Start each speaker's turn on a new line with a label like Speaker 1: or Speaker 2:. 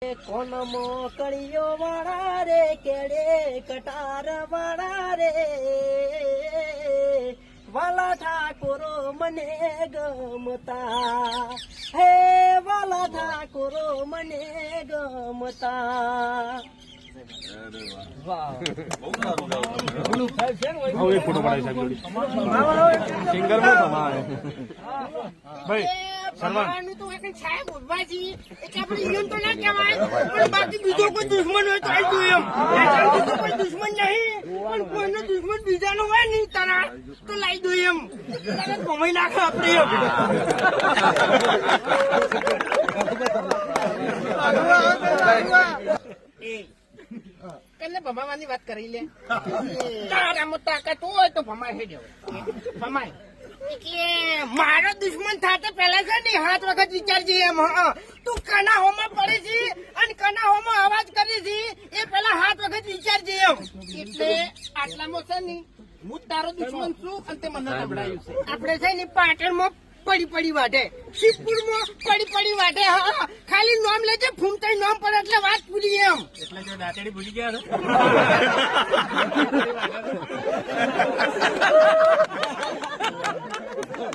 Speaker 1: કોન મોકળીઓ વાળા રે કેડે કટાર વાળા રે. વાલા ઠાકોરો મને ગમતા. હે વાલા ઠાકોરો મને ગમતા.
Speaker 2: સિંગરમાં ભાઈ સલમાન
Speaker 1: તો એક સાહેબ ઉભવાજી એટલે આપણે ઈયન તો ના કહેવાય પણ બાકી બીજો કોઈ દુશ્મન હોય તો આઈ દઉં એમ. તો કોઈ દુશ્મન નહીં પણ કોઈનો દુશ્મન બીજાનો હોય ને તારા તો લાઈ દઉં એમ. તારે ભમાઈ નાખે આપણે એમ. એ, ભમાવાની વાત કરી લે. તારામાં તાકાત હોય તો ભમાય હે જવો ભમાય કે મારો દુશ્મન થાતે પહેલા છે ને હાથ વખત વિચારજે એમ હા તું કના હોમાં પડે છે અને કના હોમાં અવાજ કરી છે એ પેલા હાથ વખત વિચારજે એમ. એટલે આટલામાં છે ને હું તારો દુશ્મન છું અને તે મને નબળાયું છે. આપણે છે ને પાટણમાં પડી પડી વાટે શિવપુરમાં પડી પડી વાટે હા. ખાલી નામ લેજે ફૂમતાઈ નામ પર એટલે વાત પૂરી એમ.
Speaker 2: એટલે જો દાંતેડી ભૂલી ગયા